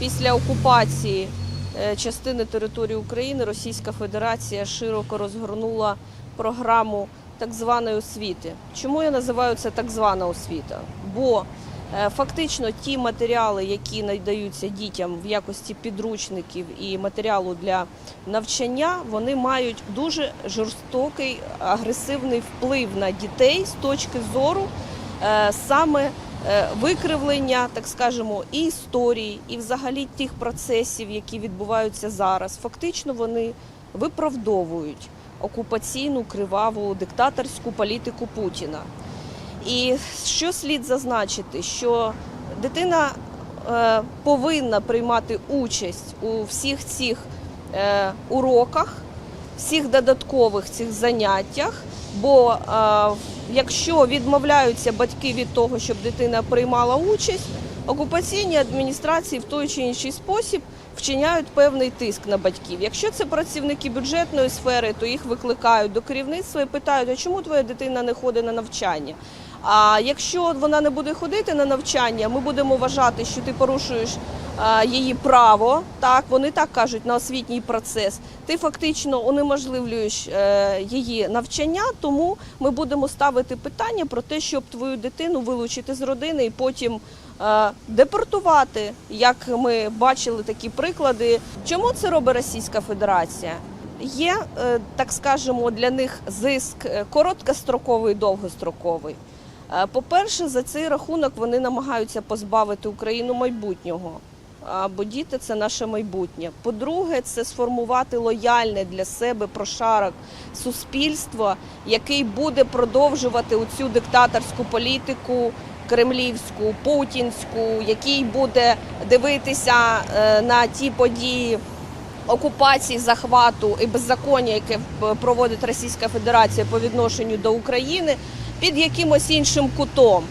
Після окупації е, частини території України Російська Федерація широко розгорнула програму так званої освіти. Чому я називаю це так звана освіта? Бо е, фактично ті матеріали, які надаються дітям в якості підручників і матеріалу для навчання, вони мають дуже жорстокий агресивний вплив на дітей з точки зору е, саме викривлення, так скажемо, і історії, і взагалі тих процесів, які відбуваються зараз. Фактично вони виправдовують окупаційну криваву диктаторську політику Путіна. І що слід зазначити, що дитина е, повинна приймати участь у всіх цих е, уроках, всіх додаткових цих заняттях. Бо е, якщо відмовляються батьки від того, щоб дитина приймала участь, окупаційні адміністрації в той чи інший спосіб вчиняють певний тиск на батьків. Якщо це працівники бюджетної сфери, то їх викликають до керівництва і питають, а чому твоя дитина не ходить на навчання? А якщо вона не буде ходити на навчання, ми будемо вважати, що ти порушуєш її право. Так вони так кажуть на освітній процес. Ти фактично унеможливлюєш е, її навчання, тому ми будемо ставити питання про те, щоб твою дитину вилучити з родини і потім е, депортувати. Як ми бачили такі приклади. Чому це робить Російська Федерація? Є, е, так скажемо, для них зиск е, короткостроковий довгостроковий. Е, По-перше, за цей рахунок вони намагаються позбавити Україну майбутнього. Бо діти це наше майбутнє. По-друге, це сформувати лояльне для себе прошарок суспільства, який буде продовжувати оцю диктаторську політику кремлівську, путінську, який буде дивитися е, на ті події окупації, захвату і беззаконня, яке е, проводить Російська Федерація по відношенню до України, під якимось іншим кутом.